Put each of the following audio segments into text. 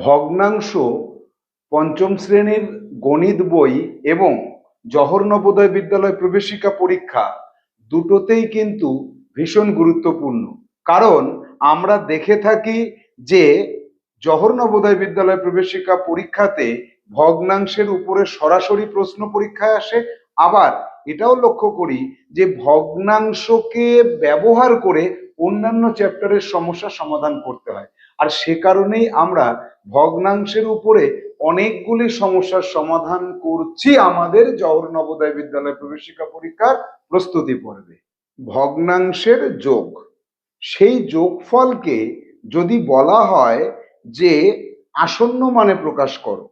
ভগ্নাংশ পঞ্চম শ্রেণির গণিত বই এবং জহর নবোদয় বিদ্যালয় প্রবেশিকা পরীক্ষা দুটোতেই কিন্তু ভীষণ গুরুত্বপূর্ণ। কারণ আমরা দেখে থাকি যে জহর নবোদয় বিদ্যালয় প্রবেশিকা পরীক্ষাতে ভগ্নাংশের উপরে সরাসরি প্রশ্ন পরীক্ষায় আসে। আবার এটাও লক্ষ্য করি যে ভগ্নাংশকে ব্যবহার করে অন্যান্য চ্যাপ্টারের সমস্যা সমাধান করতে হয়। আর সে কারণেই আমরা ভগ্নাংশের উপরে অনেকগুলি সমস্যার সমাধান করছি আমাদের জওহর নবোদয় বিদ্যালয় প্রবেশিকা পরীক্ষার প্রস্তুতি পর্বে। ভগ্নাংশের যোগ। সেই যোগফলকে যদি বলা হয় যে আসন্ন মানে প্রকাশ করো,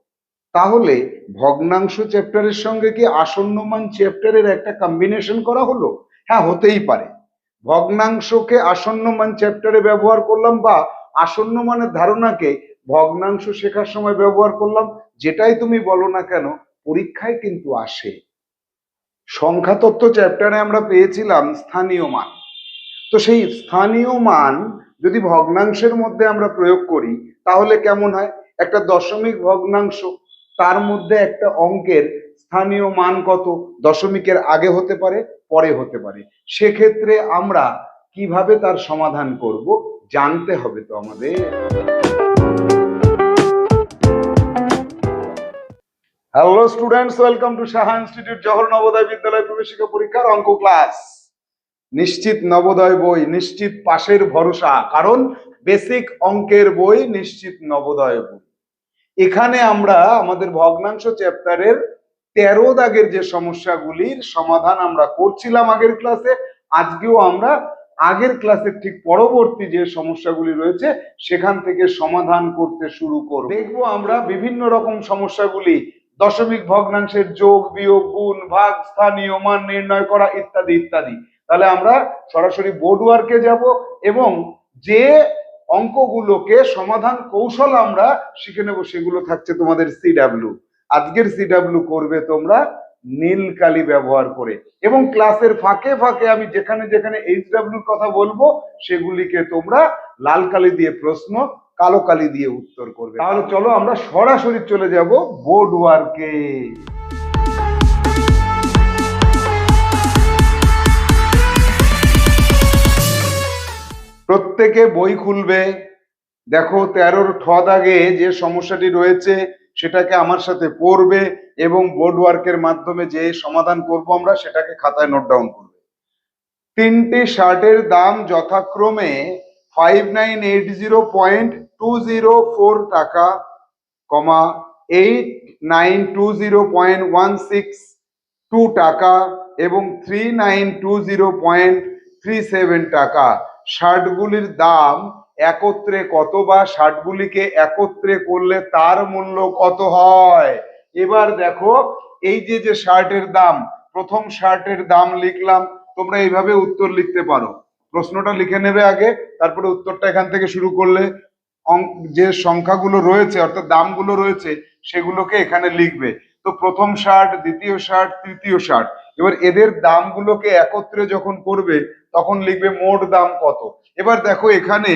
তাহলে ভগ্নাংশ চ্যাপ্টারের সঙ্গে কি আসন্ন মান চ্যাপ্টারের একটা কম্বিনেশন করা হলো? হ্যাঁ হতেই পারে। ভগ্নাংশকে আসন্ন মান চ্যাপ্টারে ব্যবহার করলাম বা আসন্ন মানের ধারণাকে ভগ্নাংশ শেখার সময় ব্যবহার করলাম, যেটাই তুমি বলো না কেন, পরীক্ষায় কিন্তু আসে। সংখ্যাতত্ত্ব চ্যাপ্টারে আমরা পেয়েছিলাম স্থানীয় মান। তো সেই স্থানীয় মান যদি ভগ্নাংশের মধ্যে আমরা প্রয়োগ করি, তাহলে কেমন হয়? একটা দশমিক ভগ্নাংশ, তার মধ্যে একটা অঙ্কের স্থানীয় মান কত? দশমিকের আগে হতে পারে, পরে হতে পারে। সেক্ষেত্রে আমরা কীভাবে তার সমাধান করব জানতে হবে তো আমাদের। Hello students welcome to Saha institute Jawahar Navodaya Vidyalaya প্রবেশিকা পরীক্ষার অঙ্ক ক্লাস নিশ্চিত নবোদয় বই নিশ্চিত পাশের ভরসা কারণ বেসিক অঙ্কের বই নিশ্চিত নবোদয় বই এখানে আমরা আমাদের ভগ্নাংশ চ্যাপ্টারের তেরো দাগের যে সমস্যাগুলির সমাধান আমরা করছিলাম আগের ক্লাসে আজকেও আমরা আগের ক্লাসের ঠিক পরবর্তী যে সমস্যাগুলি রয়েছে, সেখান থেকে সমাধান করতে শুরু করব। দেখব আমরা বিভিন্ন রকম সমস্যাগুলি, দশমিক ভগ্নাংশের যোগ, বিয়োগ, গুণ, ভাগ, স্থানীয় মান নির্ণয় করা ইত্যাদি ইত্যাদি। তাহলে আমরা সরাসরি বোর্ড ওয়ার্কে যাব এবং যে অঙ্কগুলোকে সমাধান কৌশল আমরা শিখে নেব, সেগুলো থাকছে তোমাদের সিডাব্লিউ আজকের সিডাব্লিউ করবে তোমরা নীল কালি ব্যবহার করে। এবং ক্লাসের ফাঁকে ফাঁকে আমি যেখানে যেখানে এইচ ডাব্লিউর কথা বলব, সেগুলিকে তোমরা লাল কালি দিয়ে প্রশ্ন, কালো কালি দিয়ে উত্তর করবে। তাহলে চলো আমরা সরাসরি চলে যাব বোর্ড ওয়ার্কে প্রত্যেকে বই খুলবে। দেখো তেরোর ঠ দাগে যে সমস্যাটি রয়েছে সেটাকে আমার সাথে পড়বে এবং বোর্ড ওয়ার্কের মাধ্যমে যে সমাধান করব আমরা, সেটাকে খাতায় নোট ডাউন করবে। তিনটি শার্টের দাম যথাক্রমে five nine eight zero point two zero four টাকা comma eight nine two zero point one six two টাকা এবং three nine two zero point three seven টাকা। শার্টগুলির দাম একত্রে কত বা শার্টগুলিকে একত্রে করলে তার মূল্য কত হয়? এবার দেখো, এই যে যে শার্টের দাম, প্রথম শার্টের দাম লিখলাম, তোমরা এইভাবে উত্তর লিখতে পারো। প্রশ্নটা লিখে নেবে আগে, তারপরে উত্তরটা এখান থেকে শুরু করলে যে সংখ্যাগুলো রয়েছে, অর্থাৎ দামগুলো রয়েছে, সেগুলোকে এখানে লিখবে। তো প্রথম শার্ট দ্বিতীয় শার্ট তৃতীয় শার্ট এবার এদের দামগুলোকে একত্রে যখন করবে, তখন লিখবে মোট দাম কত। এবার দেখো, এখানে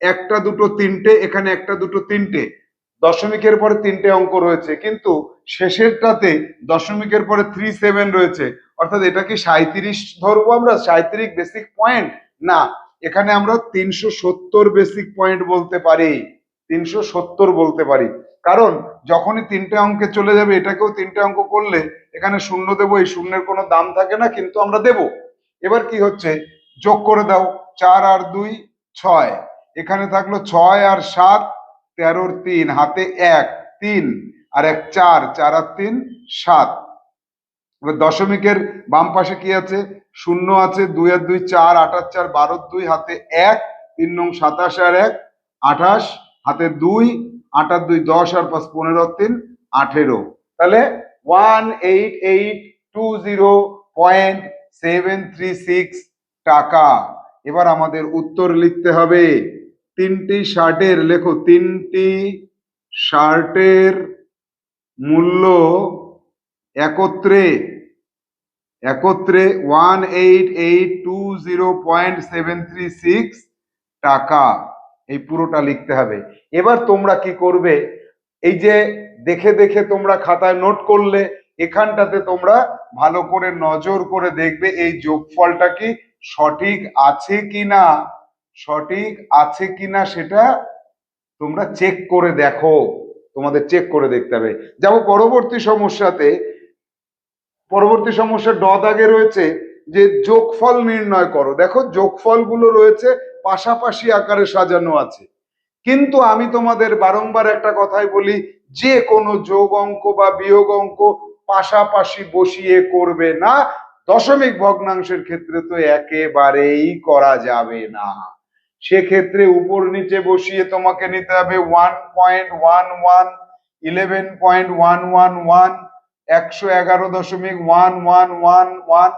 একটা দুটো তিনটে, এখানে একটা দুটো তিনটে। দশমিকের পরে তিনটে অঙ্ক রয়েছে, কিন্তু শেষেরটাতে দশমিকের পরে থ্রি সেভেন রয়েছে। অর্থাৎ এটা কি সাঁত্রিশ ধরবো আমরা? সাঁত্রিশ বেসিক পয়েন্ট না, এখানে আমরা তিনশো সত্তর বেসিক পয়েন্ট বলতে পারি। তিনশো সত্তর বলতে পারি। কারণ যখনই তিনটে অঙ্কে চলে যাবে, এটাকেও তিনটে অঙ্ক করলে এখানে শূন্য দেবো, এই শূন্যের কোনো দাম থাকে না, কিন্তু আমরা দেব। এবার কি হচ্ছে? যোগ করে দাও, চার আর দুই, ছয়। এখানে থাকল ছয় আর সাত, তেরোর তিন, হাতে এক, তিন, আর এক চার চার আর তিন, সাত। দশমিকের বাম পাশে কি আছে? শূন্য আছে, দুই আর দুই, চার আর চার বারোর দুই, হাতে এক, তিন নং সাতাশ আর এক, আঠাশ, হাতে দুই, আট আর দুই, দশ আর পাঁচ, পনেরো তিন, আঠেরো। তাহলে one eight eight two zero point seven three six টাকা। এবার আমাদের উত্তর লিখতে হবে। তিনটি শার্টের, লেখো, তিনটি শার্টের মূল্য একত্রে একত্রে one eight eight two zero point seven three six টাকা। এই পুরোটা লিখতে হবে। এবার তোমরা কি করবে? এই যে দেখে দেখে তোমরা খাতায় নোট করলে, এখানটাতে তোমরা ভালো করে নজর করে দেখবে এই যোগফলটা কি সঠিক আছে কিনা। সঠিক আছে কিনা সেটা তোমরা চেক করে দেখো। তোমাদের চেক করে দেখতে হবে। যাব পরবর্তী সমস্যাতে। পরবর্তী সমস্যা ড দাগে রয়েছে যে যোগফল নির্ণয় করো। দেখো যোগফলগুলো রয়েছে, পাশাপাশি আকারে সাজানো আছে। কিন্তু আমি তোমাদের বারংবার একটা কথাই বলি, যে কোনো যোগ অঙ্ক বা বিয়োগ অঙ্ক পাশাপাশি বসিয়ে করবে না। দশমিক ভগ্নাংশের ক্ষেত্রে তো একেবারেই করা যাবে না। সেক্ষেত্রে উপর নিচে বসিয়ে তোমাকে নিতে হবে one point one one eleven point one one one একশো এগারো দশমিক ওয়ান ওয়ান ওয়ান ওয়ান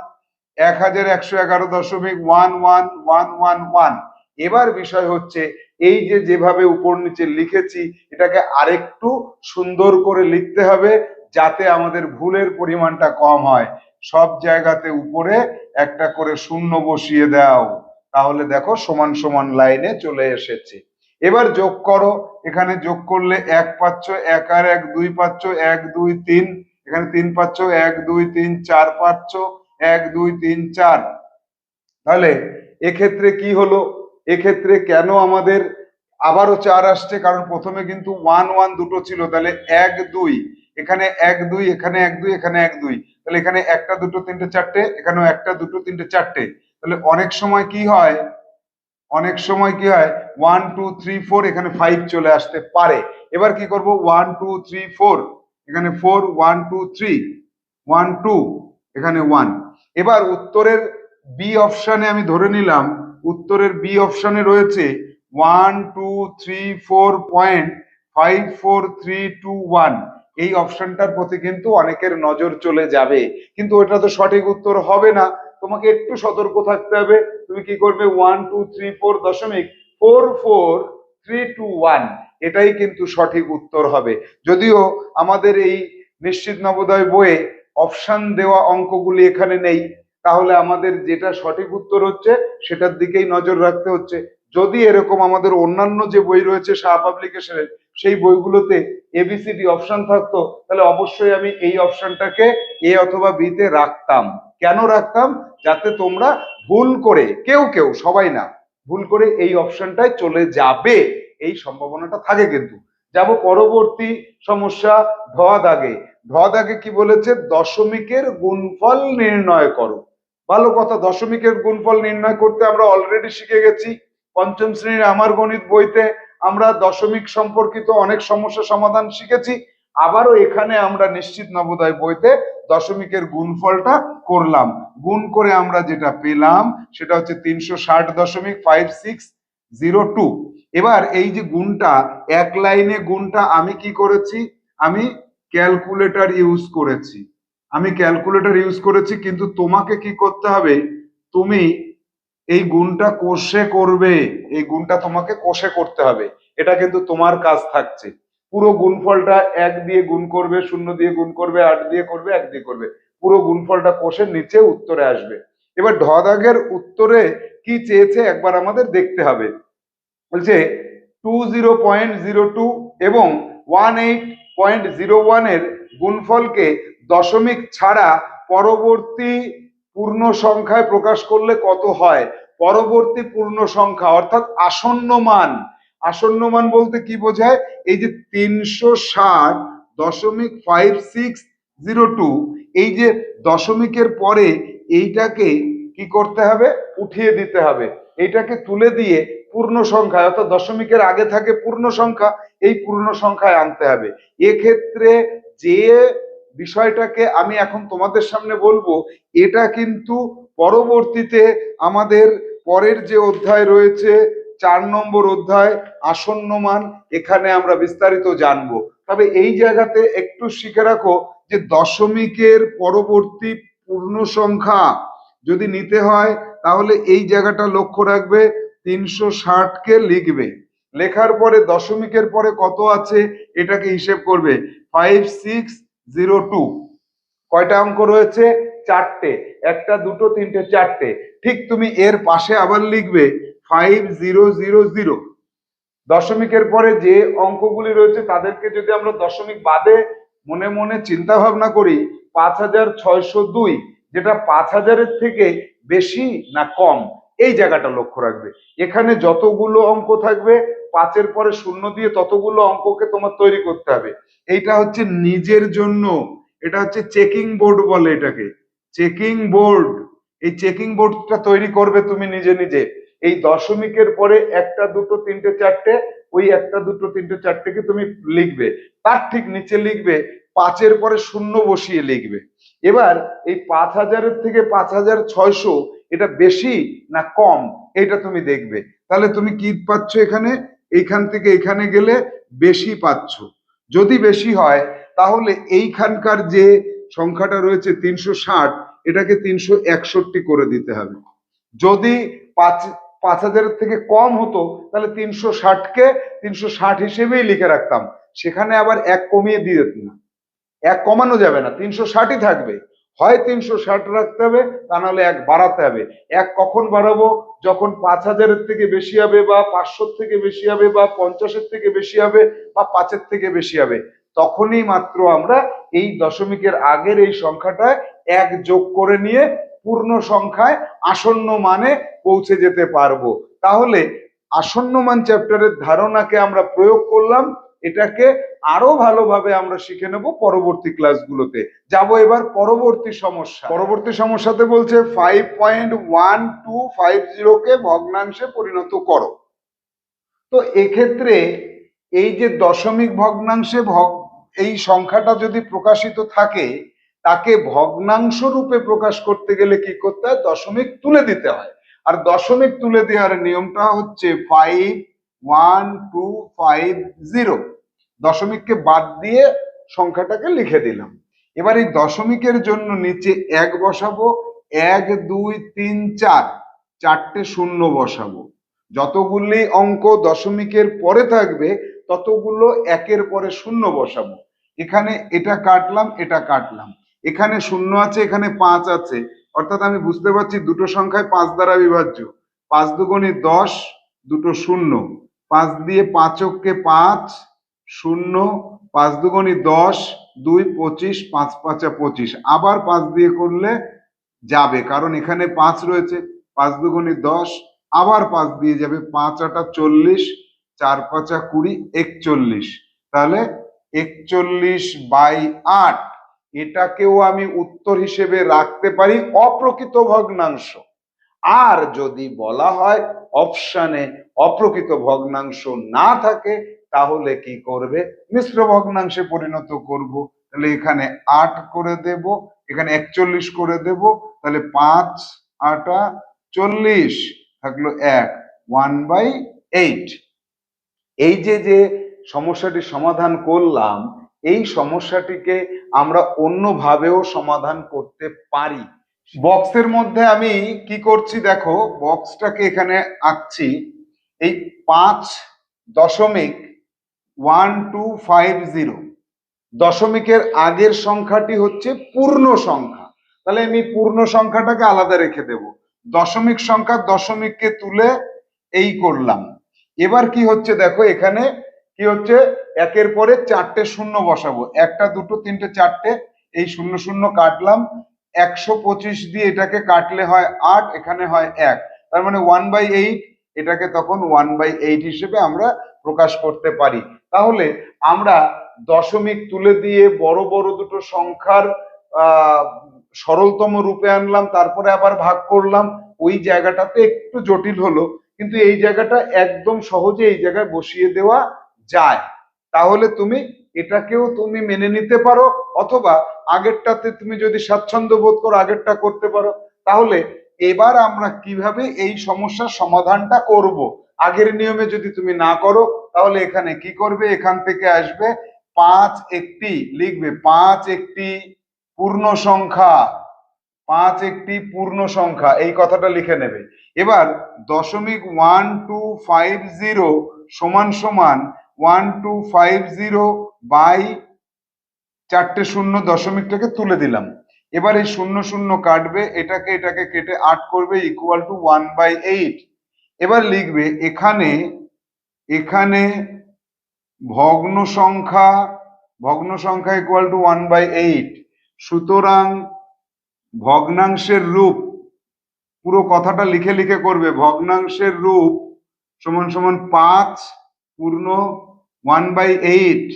এক হাজার একশো এগারো দশমিক one one one one one এবার বিষয় হচ্ছে, এই যে যেভাবে উপর নিচে লিখেছি, এটাকে আরেকটু সুন্দর করে লিখতে হবে যাতে আমাদের ভুলের পরিমাণটা কম হয়। সব জায়গাতে উপরে একটা করে শূন্য বসিয়ে দাও। তাহলে দেখো সমান সমান লাইনে চলে এসেছে। এবার যোগ করো, এখানে যোগ করলে এক পাচ্ছ, এক আর এক দুই পাচ্ছ, এক দুই তিন, এখানে তিন পাচ্ছ, এক দুই তিন চার পাচ্ছ, এক দুই তিন চার। তাহলে এক্ষেত্রে কি হলো? এক্ষেত্রে কেন আমাদের আবারও চার আসছে? কারণ প্রথমে কিন্তু ওয়ান ওয়ান দুটো ছিল, তাহলে এক, দুই। এখানে এক, দুই, এখানে এক, দুই, এখানে এক, দুই। তাহলে এখানে একটা, দুটো, তিনটে, চারটে, এখানেও একটা, দুটো, তিনটে, চারটে। তাহলে অনেক সময় কি হয়? অনেক সময় কি হয়? ওয়ান টু থ্রি ফোর এখানে ফাইভ চলে আসতে পারে। এবার কি করব? ওয়ান টু থ্রি ফোর এখানে four one two three one two এখানে ওয়ান এবার উত্তরের বি অপশানে আমি ধরে নিলাম, উত্তরের বি অপশানে রয়েছে one two three four point five four three two one এই অপশনটার প্রতি কিন্তু অনেকের নজর চলে যাবে। কিন্তু ওটা তো সঠিক উত্তর হবে না। তোমাকে একটু সতর্ক থাকতে হবে। তুমি কি করবে? ওয়ান টু থ্রি ফোর দশমিক four four three two one এটাই কিন্তু সঠিক উত্তর হবে। যদিও আমাদের এই নিশ্চিত নবোদয় বইয়ে অপশান দেওয়া অঙ্কগুলি এখানে নেই, তাহলে আমাদের যেটা সঠিক উত্তর হচ্ছে, সেটার দিকেই নজর রাখতে হচ্ছে। যদি এরকম আমাদের অন্যান্য যে বই রয়েছে, শাহ পাবলিকেশনের সেই বইগুলোতে এবিসিডি অপশন থাকতো, তাহলে অবশ্যই আমি এই অপশনটাকে এ অথবা বি তে রাখতাম। কেন রাখতাম? যাতে তোমরা ভুল করে, কেউ কেউ, সবাই না, ভুল করে এই অপশনটায় চলে যাবে। এই সম্ভাবনাটা থাকে কিন্তু। যাব পরবর্তী সমস্যা, ঢ দাগে। ঢ দাগে কি বলেছে? দশমিকের গুণফল নির্ণয় করো। ভালো কথা, দশমিকের গুণফল নির্ণয় করতে আমরা অলরেডি শিখে গেছি। পঞ্চম শ্রেণির আমার গণিত বইতে আমরা দশমিক সম্পর্কিত অনেক সমস্যা সমাধান শিখেছি। আবারও এখানে আমরা নিশ্চিত নবোদয় বইতে দশমিকের গুণফলটা করলাম। গুণ করে আমরা যেটা পেলাম, সেটা হচ্ছে তিনশো ষাট দশমিক ফাইভ সিক্স জিরো টু এবার এই যে গুণটা, এক লাইনে গুণটা আমি কি করেছি? আমি ক্যালকুলেটর ইউজ করেছি। আমি ক্যালকুলেটর ইউজ করেছি, কিন্তু তোমাকে কি করতে হবে? তুমি এই গুণটা কোষে করবে। এই গুণটা তোমাকে কোষে করতে হবে। এটা কিন্তু তোমার কাজ থাকছে। পুরো গুণফলটা এক দিয়ে গুণ করবে, শূন্য দিয়ে গুণ করবে, আট দিয়ে করবে, এক দিয়ে করবে। পুরো গুণফলটা কোষের নিচে উত্তরে আসবে। এবার ঢ দাগের উত্তরে কি চেয়েছে একবার আমাদের দেখতে হবে। বলছে two zero point zero two এবং ওয়ান এইট পয়েন্ট জিরো ওয়ানের গুণফলকে দশমিক ছাড়া পরবর্তী পূর্ণ সংখ্যায় প্রকাশ করলে কত হয়? পরবর্তী পূর্ণ সংখ্যা, অর্থাৎ আসন্ন মান আসন্ন মান বলতে কি বোঝায়? এই যে তিনশো ষাট দশমিক ফাইভ সিক্স জিরো টু এই যে দশমিকের পরে এইটাকে কি করতে হবে? উঠিয়ে দিতে হবে। এইটাকে তুলে দিয়ে পূর্ণ সংখ্যা অর্থাৎ দশমিকের আগে থাকে পূর্ণ সংখ্যা, এই পূর্ণ সংখ্যায় আনতে হবে। এক্ষেত্রে যে বিষয়টাকে আমি এখন তোমাদের সামনে বলব, এটা কিন্তু পরবর্তীতে আমাদের পরের যে অধ্যায় রয়েছে চার নম্বর অধ্যায় আসন্ন মান এখানে আমরা বিস্তারিত জানব। তবে এই জায়গাতে একটু শিখে রাখো যে দশমিকের পরবর্তী পূর্ণ সংখ্যা যদি নিতে হয়, তাহলে এই জায়গাটা লক্ষ্য রাখবে, তিনশো ষাটকে লিখবে। লেখার পরে দশমিকের পরে কত আছে, এটাকে হিসেব করবে ফাইভ সিক্স জিরো টু কয়টা অঙ্ক রয়েছে? চারটে। একটা, দুটো, তিনটে, চারটে। ঠিক তুমি এর পাশে আবার লিখবে ফাইভ জিরো জিরো জিরো দশমিকের পরে যে অঙ্কগুলি রয়েছে, তাদেরকে যদি আমরা দশমিক বাদে মনে মনে চিন্তা ভাবনা করি, পাঁচ হাজার ছয়শো দুই, যেটা পাঁচ হাজারের থেকে বেশি না কম, এই জায়গাটা লক্ষ্য রাখবে। এখানে যতগুলো অঙ্ক থাকবে, পাঁচের পরে শূন্য দিয়ে ততগুলো অঙ্ককে তোমার তৈরি করতে হবে। এইটা হচ্ছে নিজের জন্য, এটা হচ্ছে চেকিং বোর্ড বলে এটাকে। চেকিং বোর্ড, এই চেকিং বোর্ডটা তৈরি করবে তুমি নিজে নিজে। এই দশমিকের পরে একটা দুটো, তিনটে, চারটে, ওই একটা দুটো, তিনটে চারটেকে তুমি লিখবে? তার ঠিক নিচে লিখবে, পাঁচের পরে শূন্য বসিয়ে লিখবে। এবার এই পাঁচ হাজারের থেকে পাঁচ হাজার ছয়শো, এটা বেশি না কম? এটা তুমি দেখবে। তাহলে তুমি কি পাচ্ছ এখানে? এইখান থেকে এখানে গেলে বেশি পাচ্ছ। যদি বেশি হয়, তাহলে এইখানকার যে সংখ্যাটা রয়েছে তিনশো ষাট, এটাকে তিনশো একষট্টি করে দিতে হবে। যদি পাঁচ পাঁচ হাজারের থেকে কম হতো, তাহলে তিনশো ষাটকে তিনশো ষাট হিসেবেই লিখে রাখতাম। সেখানে আবার এক কমিয়ে দিয়ে দিত না। এক কমানো যাবে না, তিনশো ষাটই থাকবে। হয় তিনশো ষাট রাখতে হবে, তা নাহলে এক বাড়াতে হবে। এক কখন বাড়াবো? যখন পাঁচ হাজারের থেকে বেশি হবে বা পাঁচশোর থেকে বেশি হবে বা পঞ্চাশের থেকে বেশি হবে বা পাঁচের থেকে বেশি হবে, তখনই মাত্র আমরা এই দশমিকের আগের এই সংখ্যাটা এক যোগ করে নিয়ে পূর্ণ সংখ্যায় আসন্ন মানে পৌঁছে যেতে পারব। তাহলে আসন্ন মান চ্যাপ্টারের ধারণাকে আমরা প্রয়োগ করলাম, এটাকে আরও ভালোভাবে আমরা শিখে নেব পরবর্তী ক্লাসগুলোতে। যাব এবার পরবর্তী সমস্যা। পরবর্তী সমস্যাতে বলছে five point one two five জিরোকে ভগ্নাংশে পরিণত করো। তো এক্ষেত্রে এই যে দশমিক ভগ্নাংশে ভগ এই সংখ্যাটা যদি প্রকাশিত থাকে তাকে ভগ্নাংশ রূপে প্রকাশ করতে গেলে কি করতে হয়? দশমিক তুলে দিতে হয়। আর দশমিক তুলে দেওয়ার নিয়মটা হচ্ছে five one two five zero দশমিককে বাদ দিয়ে সংখ্যাটাকে লিখে দিলাম। এবার এই দশমিকের জন্য নিচে এক বসাবো। এক, দুই, তিন, চার। চারটে শূন্য বসাবো। যতগুলি অঙ্ক দশমিকের পরে থাকবে, ততগুলো একের পরে শূন্য বসাবো। এখানে এটা কাটলাম এটা কাটলাম। এখানে শূন্য আছে, এখানে পাঁচ আছে। অর্থাৎ আমি বুঝতে পারছি দুটো সংখ্যায় পাঁচ দ্বারা বিভাজ্য। পাঁচ দুগুণে দশ, দুটো শূন্য। পাঁচ দিয়ে পাঁচককে পাঁচ, শূন্য। পাঁচ দুগুণে দশ, দুই, পঁচিশ, পাঁচ, পাঁচা, পঁচিশ। আবার পাঁচ দিয়ে করলে যাবে, কারণ এখানে পাঁচ রয়েছে। পাঁচ দুগুণে দশ, আবার পাঁচ দিয়ে যাবে। পাঁচ, আটা চল্লিশ, চার, পাঁচা কুড়ি, একচল্লিশ। তাহলে একচল্লিশ বাই আট এটাকেও আমি উত্তর হিসেবে রাখতে পারি অপ্রকৃত ভগ্নাংশ আর যদি বলা হয় অপশানে অপ্রকৃত ভগ্নাংশ না থাকে, তাহলে কি করবে? মিশ্র ভগ্নাংশে পরিণত করব। তাহলে এখানে আট করে দেব, এখানে একচল্লিশ করে দেব, তাহলে পাঁচ, আটা, চল্লিশ থাকল এক ওয়ান বাই এইট এই যে যে সমস্যাটি সমাধান করলাম এই সমস্যাটিকে আমরা অন্যভাবেও সমাধান করতে পারি। বক্সের মধ্যে আমি কি করছি দেখো, বক্সটাকে এখানে আঁকছি। এই পাঁচ দশমিক ওয়ান টু ফাইভ জিরো। দশমিকের আগের সংখ্যাটি হচ্ছে পূর্ণ সংখ্যা। তাহলে আমি পূর্ণ সংখ্যাটাকে আলাদা রেখে দেব। দশমিক সংখ্যা দশমিককে তুলে এই করলাম। এবার কি হচ্ছে দেখো, এখানে কি হচ্ছে? একের পরে চারটে শূন্য বসাবো। একটা, দুটো, তিনটে, চারটে, এই শূন্য শূন্য কাটলাম। একশো পঁচিশ দিয়ে এটাকে কাটলে হয় আট, এখানে হয় এক। তার মানে ওয়ান বাই এইট এটাকে তখন ওয়ান বাই এইট হিসেবে আমরা প্রকাশ করতে পারি। তাহলে আমরা দশমিক তুলে দিয়ে বড় বড় দুটো সংখ্যার সরলতম রূপে আনলাম, তারপরে আবার ভাগ করলাম। ওই জায়গাটাতে একটু জটিল হলো, কিন্তু এই জায়গাটা একদম সহজে এই জায়গায় বসিয়ে দেওয়া যায়। তাহলে তুমি এটাকেও তুমি মেনে নিতে পারো অথবা আগেরটাতে তুমি যদি স্বাচ্ছন্দ্য বোধ করো আগেরটা করতে পারো। তাহলে এবার আমরা কীভাবে এই সমস্যার সমাধানটা করব? আগের নিয়মে যদি তুমি না করো, তাহলে এখানে কি করবে? এখান থেকে আসবে পাঁচ একটি লিখবে, পাঁচ একটি পূর্ণ সংখ্যা, পাঁচ একটি পূর্ণ সংখ্যা, এই কথাটা লিখে নেবে। এবার দশমিক ওয়ান টু ফাইভ জিরো সমান সমান one two five zero by চারটে শূন্য দশমিকটাকে তুলে দিলাম। এবার এই শূন্য শূন্য কাটবে, এটাকে এটাকে কেটে আট করবে equal to one by eight এবার লিখবে, এখানে এখানে ভগ্ন সংখ্যা ভগ্ন সংখ্যা equal to one by eight সুতরাং ভগ্নাংশের রূপ, পুরো কথাটা লিখে লিখে করবে, ভগ্নাংশের রূপ সমান সমান পাঁচ পূর্ণ ওয়ান বাই এইট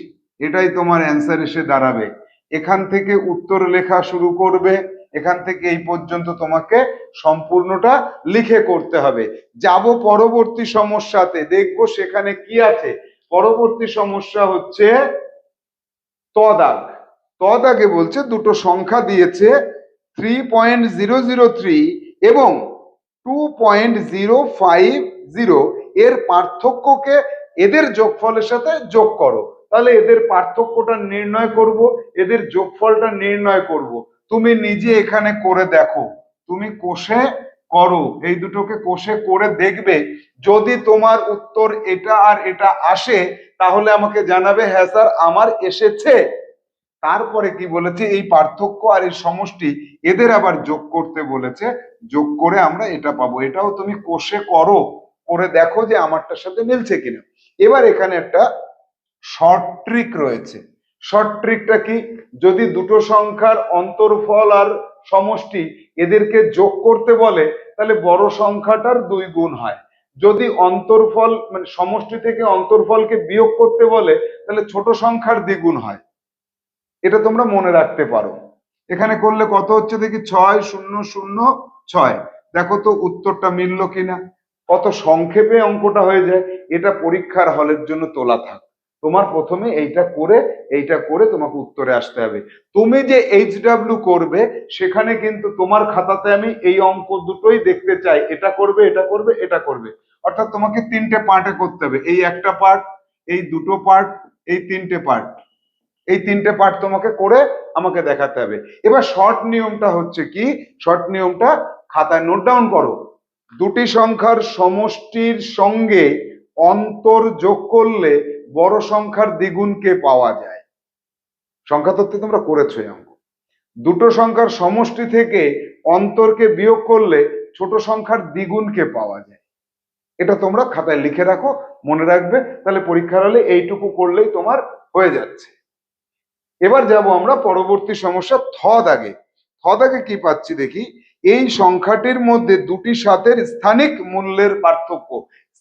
এটাই তোমার অ্যান্সার এসে দাঁড়াবে। এখান থেকে উত্তর লেখা শুরু করবে, এখান থেকে এই পর্যন্ত তোমাকে সম্পূর্ণটা লিখে করতে হবে। যাব পরবর্তী সমস্যাতে, দেখব সেখানে কি আছে। পরবর্তী সমস্যা হচ্ছে তদাগ। তদাগে বলছে দুটো সংখ্যা দিয়েছে three point zero zero three এবং two point zero five zero এর পার্থক্যকে এদের যোগফলের সাথে যোগ করো। তাহলে এদের পার্থক্যটা নির্ণয় করব, এদের যোগফলটা নির্ণয় করব। তুমি নিজে এখানে করে দেখো। তুমি কোষে করো, এই দুটোকে কোষে করে দেখবে। যদি তোমার উত্তর এটা আর এটা আসে, তাহলে আমাকে জানাবে হ্যাঁ স্যার, আমার এসেছে। তারপরে কি বলেছে? এই পার্থক্য আর এই সমষ্টি এদের আবার যোগ করতে বলেছে। যোগ করে আমরা এটা পাবো। এটাও তুমি কোষে করো। করে দেখো যে আমারটার সাথে মিলছে কিনা। এবার এখানে একটা শর্ট ট্রিক রয়েছে। শর্ট ট্রিকটা কি? যদি দুটো সংখ্যার অন্তরফল আর সমষ্টি এদেরকে যোগ করতে বলে, তাহলে বড় সংখ্যাটার দুই গুণ হয়। যদি অন্তর্ফল মানে সমষ্টি থেকে অন্তরফলকে বিয়োগ করতে বলে, তাহলে ছোট সংখ্যার দ্বিগুণ হয়। এটা তোমরা মনে রাখতে পারো। এখানে করলে কত হচ্ছে দেখি? ছয়, শূন্য শূন্য, ছয়। দেখো তো উত্তরটা মিলল কিনা। কত সংক্ষেপে অঙ্কটা হয়ে যায়, এটা পরীক্ষার হলের জন্য তোলা থাক। তোমার প্রথমে এইটা করে এইটা করে তোমাকে উত্তরে আসতে হবে। তুমি যে এইচ ডাব্লিউ করবে, সেখানে কিন্তু তোমার খাতাতে আমি এই অঙ্ক দুটোই দেখতে চাই। এটা করবে এটা করবে এটা করবে। অর্থাৎ তোমাকে তিনটে পার্টে করতে হবে। এই একটা পার্ট এই দুটো পার্ট এই তিনটে পার্ট এই তিনটে পার্ট তোমাকে করে আমাকে দেখাতে হবে। এবার শর্ট নিয়মটা হচ্ছে কি? শর্ট নিয়মটা খাতায় নোট ডাউন করো। দুটি সংখ্যার সমষ্টির সঙ্গে অন্তর যোগ করলে বড় সংখ্যার দ্বিগুণকে পাওয়া যায়? সংখ্যা তত্ত্বে তোমরা করেছ অঙ্ক। দুটো সংখ্যার সমষ্টি থেকে অন্তরকে বিয়োগ করলে ছোট সংখ্যার দ্বিগুণকে পাওয়া যায়। এটা তোমরা খাতায় লিখে রাখো, মনে রাখবে, তাহলে পরীক্ষার হলে এইটুকু করলেই তোমার হয়ে যাচ্ছে। এবার যাব আমরা পরবর্তী সমস্যা থ দাগে। থ দাগে কি পাচ্ছি দেখি? এই সংখ্যাটির মধ্যে দুটি সাতের স্থানিক মূল্যের পার্থক্য।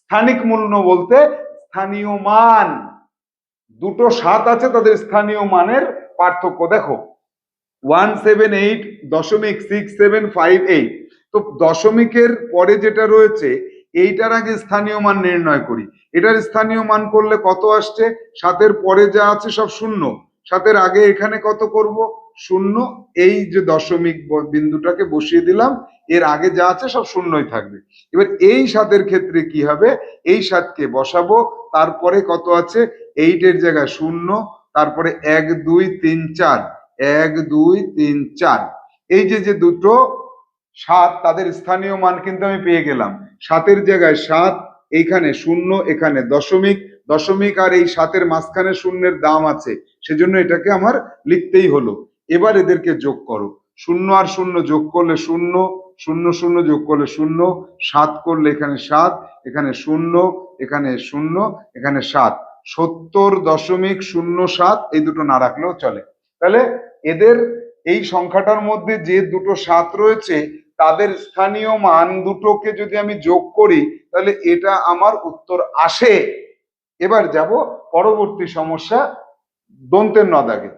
স্থানিক মূল্য বলতে স্থানীয় মান। দুটো সাত আছে তাদের স্থানীয় মানের পার্থক্য। দেখো, ওয়ান সেভেন এইট দশমিক সিক্স সেভেন ফাইভ এইট। তো দশমিকের পরে যেটা রয়েছে, এইটার আগে স্থানীয় মান নির্ণয় করি। এটার স্থানীয় মান করলে কত আসছে? সাতের পরে যা আছে সব শূন্য। সাতের আগে এখানে কত করব? শূন্য, এই যে দশমিক বিন্দুটাকে বসিয়ে দিলাম, এর আগে যা আছে সব শূন্যই থাকবে। এবার এই সাতের ক্ষেত্রে কি হবে? এই সাতকে বসাবো, তারপরে কত আছে? এইটের জায়গায় শূন্য, তারপরে এক, দুই, তিন, চার, এক, দুই, তিন, চার। এই যে যে দুটো সাত, তাদের স্থানীয় মান কিন্তু আমি পেয়ে গেলাম। সাতের জায়গায় সাত, এইখানে শূন্য, এখানে দশমিক। দশমিক আর এই সাতের মাঝখানে শূন্যের দাম আছে, সেজন্য এটাকে আমার লিখতেই হলো। এবার এদেরকে যোগ করো। শূন্য আর শূন্য যোগ করলে শূন্য শূন্য শূন্য যোগ করলে শূন্য, সাত করলে এখানে সাত, এখানে শূন্য এখানে শূন্য, এখানে সাত। সত্তর দশমিক শূন্য সাত এই দুটো না রাখলেও চলে। তাহলে এদের এই সংখ্যাটার মধ্যে যে দুটো সাত রয়েছে, তাদের স্থানীয় মান দুটোকে যদি আমি যোগ করি, তাহলে এটা আমার উত্তর আসে। এবার যাব পরবর্তী সমস্যা দন্তের নদাগে।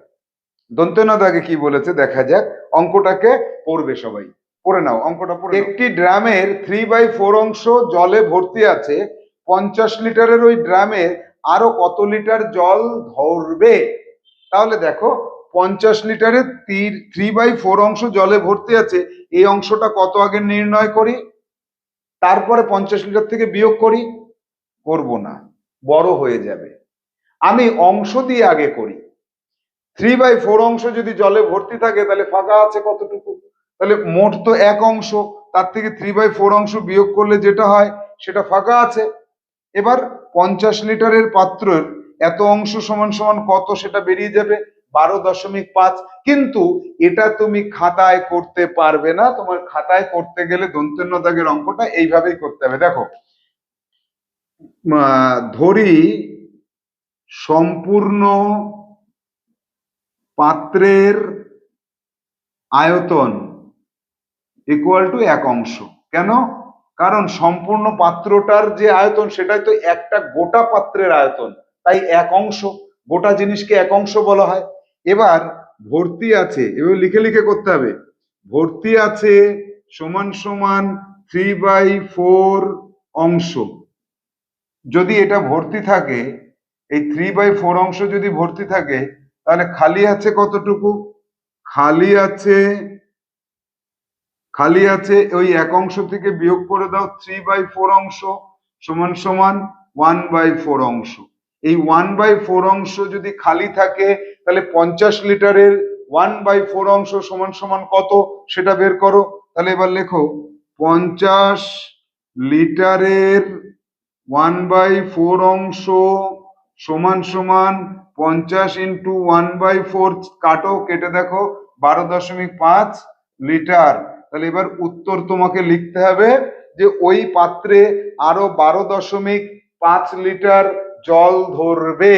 দন্তের নদাগে কি বলেছে? দেখা যাক। অঙ্কটাকে পড়বে সবাই। পড়ে নাও, অঙ্কটা পড়ে একটি ড্রামের থ্রি বাই ফোর অংশ জলে ভর্তি আছে। পঞ্চাশ লিটারের ওই ড্রামে আরও কত লিটার জল ধরবে? তাহলে দেখো, পঞ্চাশ লিটারের থ্রি বাই ফোর অংশ জলে ভর্তি আছে। এই অংশটা কত আগে নির্ণয় করি? তারপরে পঞ্চাশ লিটার থেকে বিয়োগ করি? করব না। বড় হয়ে যাবে। আমি অংশ দিয়ে আগে করি। থ্রি বাই ফোর অংশ যদি জলে ভর্তি থাকে, তাহলে ফাঁকা আছে কতটুকু? তাহলে মোট তো এক অংশ। তার থেকে থ্রি বাই ফোর অংশ বিয়োগ করলে যেটা হয়, সেটা ফাঁকা আছে। এবার পঞ্চাশ লিটারের পাত্রের এত অংশ সমান সমান কত সেটা বেরিয়ে যাবে? বারো দশমিক পাঁচ। কিন্তু এটা তুমি খাতায় করতে পারবে না। তোমার খাতায় করতে গেলে দন্তেন্য দাগের অঙ্কটা এইভাবেই করতে হবে। দেখো ধরি সম্পূর্ণ পাত্রের আয়তন ইকুয়াল টু এক অংশ। কেন? কারণ সম্পূর্ণ পাত্রটার যে আয়তন, সেটাই তো একটা গোটা পাত্রের আয়তন। তাই এক অংশ, গোটা জিনিসকে এক অংশ বলা হয়। এবার ভর্তি আছে এবার লিখে লিখে করতে হবে। ভর্তি আছে সমান সমান থ্রি বাই ফোর অংশ। যদি এটা ভর্তি থাকে, এই থ্রি বাই ফোর অংশ যদি ভর্তি থাকে তাহলে খালি আছে কতটুকু? খালি আছে খালি আছে ওই এক অংশ থেকে বিয়োগ করে দাও থ্রি বাই ফোর অংশ সমান সমান ওয়ান বাই ফোর অংশ। এই ওয়ান বাই ফোর অংশ যদি খালি থাকে, তাহলে পঞ্চাশ লিটারের ওয়ান বাই ফোর অংশ সমান সমান কত? সেটা বের করো। তাহলে এবার লেখো, পঞ্চাশ লিটারের ওয়ান বাই ফোর অংশ সমান সমান পঞ্চাশ ইন্টু ওয়ান বাই ফোর কাটো, কেটে দেখো, বারো দশমিক পাঁচ লিটার। তাহলে এবার উত্তর তোমাকে লিখতে হবে যে ওই পাত্রে আরও বারো দশমিক পাঁচ লিটার জল ধরবে।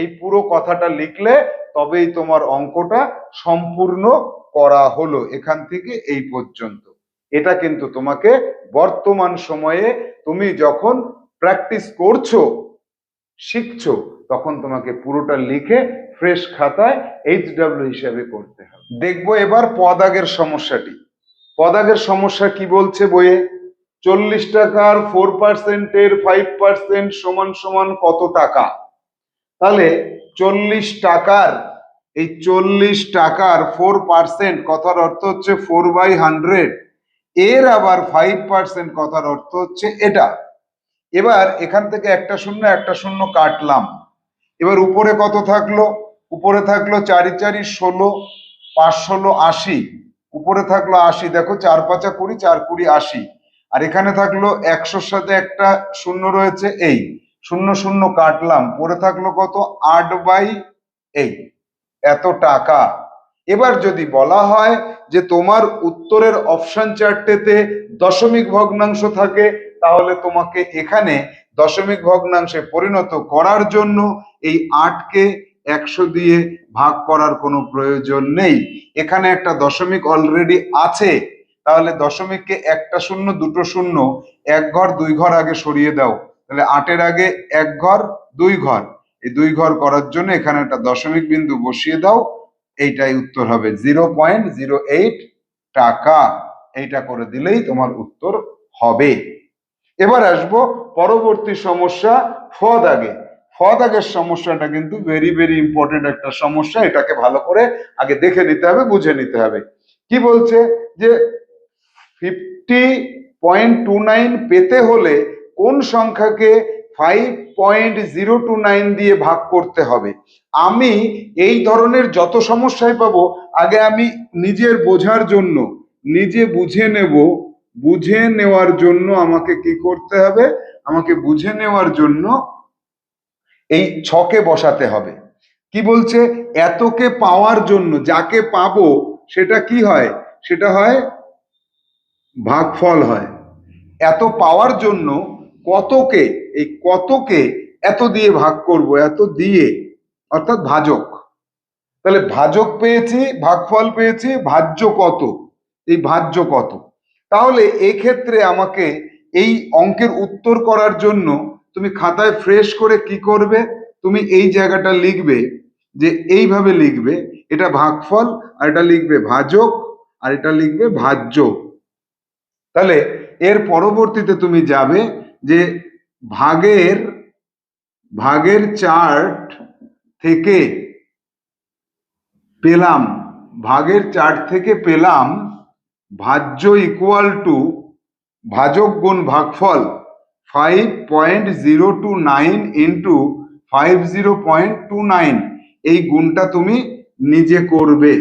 এই পুরো কথাটা লিখলে তবেই তোমার অঙ্কটা সম্পূর্ণ করা হলো এখান থেকে এই পর্যন্ত। এটা কিন্তু তোমাকে বর্তমান সময়ে তুমি যখন প্র্যাকটিস করছ, শিখছো তখন তোমাকে পুরোটা লিখে ফ্রেশ খাতায় এইচ ডাব্লিউ হিসাবে করতে হবে। দেখব এবার পদাগের সমস্যাটি। পদাগের সমস্যা কি বলছে বইয়ে? চল্লিশ টাকার ফোর পার্সেন্টের ফাইভ পার্সেন্ট সমান সমান কত টাকা? তাহলে চল্লিশ টাকার, এই চল্লিশ টাকার ফোর পার্সেন্ট কথার অর্থ হচ্ছে ফোর বাই হান্ড্রেড এর আবার ফাইভ পার্সেন্ট কথার অর্থ হচ্ছে এটা। এবার এখান থেকে একটা শূন্য একটা শূন্য কাটলাম। এবার উপরে কত থাকল? উপরে থাকল চারি চারি ষোলো, পাঁচ ষোলো, আশি। উপরে থাকল আশি, দেখো চার পাঁচা কুড়ি, চার কুড়ি, আশি। আর এখানে থাকল একশোর সাথে একটা শূন্য রয়েছে, এই। শূন্য শূন্য কাটলাম। পরে থাকল কত? আট বাই এই। এত টাকা। এবার যদি বলা হয় যে তোমার উত্তরের অপশন চারটেতে দশমিক ভগ্নাংশ থাকে তাহলে তোমাকে এখানে দশমিক ভগ্নাংশে পরিণত করার জন্য এই আটকে একশো দিয়ে ভাগ করার কোনো প্রয়োজন নেই। এখানে একটা দশমিক অলরেডি আছে। তাহলে দশমিককে একটা শূন্য, দুটো শূন্য, এক ঘর, দুই ঘর আগে সরিয়ে দাও। তাহলে আটের আগে এক ঘর, দুই ঘর। এই দুই ঘর করার জন্য এখানে একটা দশমিক বিন্দু বসিয়ে দাও। এইটাই উত্তর হবে। জিরো পয়েন্ট জিরো এইট টাকা। এইটা করে দিলেই তোমার উত্তর হবে। এবার আসব পরবর্তী সমস্যা ফ দাগে ফ দাগের সমস্যাটা কিন্তু ভেরি ভেরি ইম্পর্টেন্ট একটা সমস্যা। এটাকে ভালো করে আগে দেখে নিতে হবে, বুঝে নিতে হবে। কি বলছে? যে ফিফটি পয়েন্ট টু নাইন পেতে হলে কোন সংখ্যাকে five point zero two nine দিয়ে ভাগ করতে হবে? আমি এই ধরনের যত সমস্যায় পাবো, আগে আমি নিজের বোঝার জন্য, নিজে বুঝে নেব বুঝে নেওয়ার জন্য আমাকে কি করতে হবে? আমাকে বুঝে নেওয়ার জন্য এই ছকে বসাতে হবে। কি বলছে? এতকে পাওয়ার জন্য যাকে পাবো, সেটা কি হয়? সেটা হয় ভাগফল হয়। এত পাওয়ার জন্য কতকে, এই কতকে এত দিয়ে ভাগ করব? এত দিয়ে, অর্থাৎ ভাজক। তাহলে ভাজক পেয়েছি, ভাগফল পেয়েছি, ভাজ্য কত? এই ভাজ্য কত? তাহলে এক্ষেত্রে আমাকে এই অঙ্কের উত্তর করার জন্য তুমি খাতায় ফ্রেশ করে কি করবে? তুমি এই জায়গাটা লিখবে যে এইভাবে লিখবে। এটা ভাগফল, আর এটা লিখবে ভাজক, আর এটা লিখবে ভাজ্য। তাহলে এর পরবর্তীতে তুমি যাবে যে ভাগের ভাগের চার্ট থেকে পেলাম, ভাগের চার্ট থেকে পেলাম ভাজ্য ইকুয়াল টু ভাজক গুণ ভাগফল five point zero two nine into five zero point two nine এই গুণটা তুমি নিজে করবে।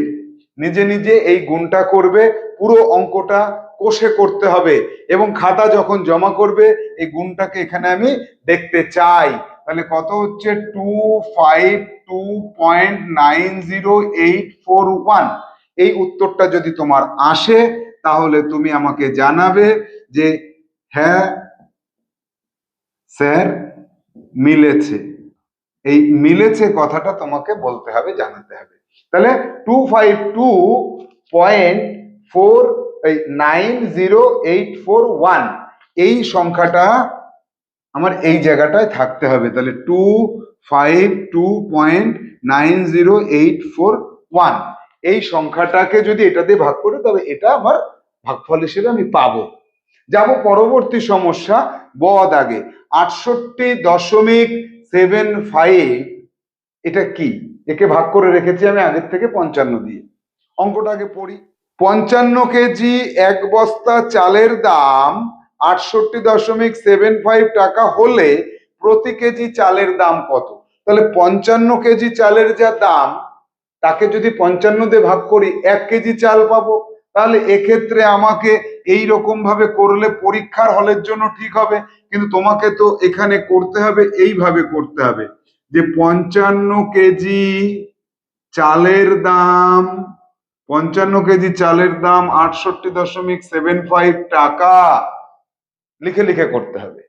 নিজে নিজে এই গুণটা করবে, পুরো অঙ্কটা কোষে করতে হবে এবং খাতা যখন জমা করবে, এই গুণটাকে এখানে আমি দেখতে চাই। তাহলে কত হচ্ছে? Two five two point nine zero eight four one এই উত্তরটা যদি তোমার আসে তাহলে তুমি আমাকে জানাবে যে হ্যাঁ স্যার, মিলেছে। এই মিলেছে কথাটা তোমাকে বলতে হবে, জানাতে হবে। তাহলে two five two point four এই nine zero eight four one এই সংখ্যাটা আমার এই জায়গাটায় থাকতে হবে। তাহলে two five two point nine zero eight four one এই সংখ্যাটাকে যদি এটা দিয়ে ভাগ করি, তবে এটা আমার ভাগফল হিসেবে আমি পাবো। যাব পরবর্তী সমস্যা ব দাগে আটষট্টি দশমিক সেভেন ফাইভ, এটা কি? একে ভাগ করে রেখেছি আমি আগের থেকে পঞ্চান্ন দিয়ে। অঙ্কটাকে পড়ি। পঞ্চান্ন কেজি এক বস্তা চালের দাম আটষট্টি দশমিক সেভেন ফাইভ টাকা হলে প্রতি কেজি চালের দাম কত? তাহলে পঞ্চান্ন কেজি চালের যা দাম, তাকে যদি পঞ্চান্ন দিয়ে ভাগ করি, এক কেজি চাল পাবো। তাহলে এক্ষেত্রে আমাকে এই রকম ভাবে করলে পরীক্ষার হলের জন্য ঠিক হবে, কিন্তু তোমাকে তো এখানে করতে হবে, এইভাবে করতে হবে। যে পঞ্চান্ন কেজি চালের দাম, পঞ্চান্ন কেজি চালের দাম আটষট্টি দশমিক সেভেন ফাইভ টাকা লিখে লিখে করতে হবে।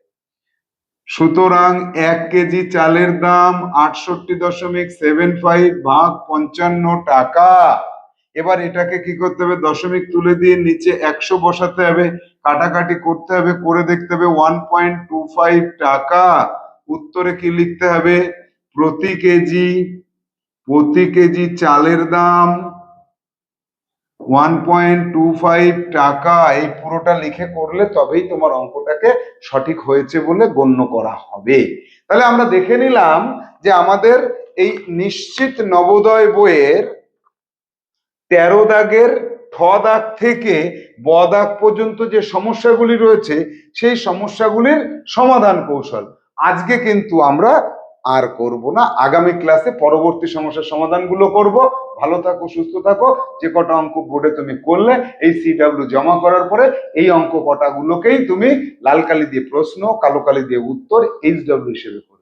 সুতরাং এক কেজি চালের দাম আটষট্টি দশমিক সেভেন ফাইভ ভাগ পঞ্চান্ন টাকা। এবার এটাকে কি করতে হবে? দশমিক তুলে দিয়ে নিচে একশো বসাতে হবে, কাটাকাটি করতে হবে, করে দেখতে হবে ওয়ান পয়েন্ট টু ফাইভ টাকা। উত্তরে কি লিখতে হবে? প্রতি কেজি প্রতি কেজি চালের দাম ওয়ান পয়েন্ট টু ফাইভ টাকা। এই পুরোটা লিখে করলে তবেই তোমার অঙ্কটাকে সঠিক হয়েছে বলে গণ্য করা হবে। তাহলে আমরা দেখে নিলাম যে আমাদের এই নিশ্চিত নবোদয় বইয়ের তেরো দাগের ঠ দাগ থেকে ব দাগ পর্যন্ত যে সমস্যাগুলি রয়েছে, সেই সমস্যাগুলির সমাধান কৌশল। আজকে কিন্তু আমরা আর করব না। আগামী ক্লাসে পরবর্তী সমস্যার সমাধানগুলো করব। ভালো থাকো, সুস্থ থাকো। যে কটা অঙ্ক বোর্ডে তুমি করলে, এই সিডাব্লিউ জমা করার পরে এই অঙ্ক কটাগুলোকেই তুমি লাল কালি দিয়ে প্রশ্ন, কালো কালি দিয়ে উত্তর এইচ ডাব্লিউ হিসেবে।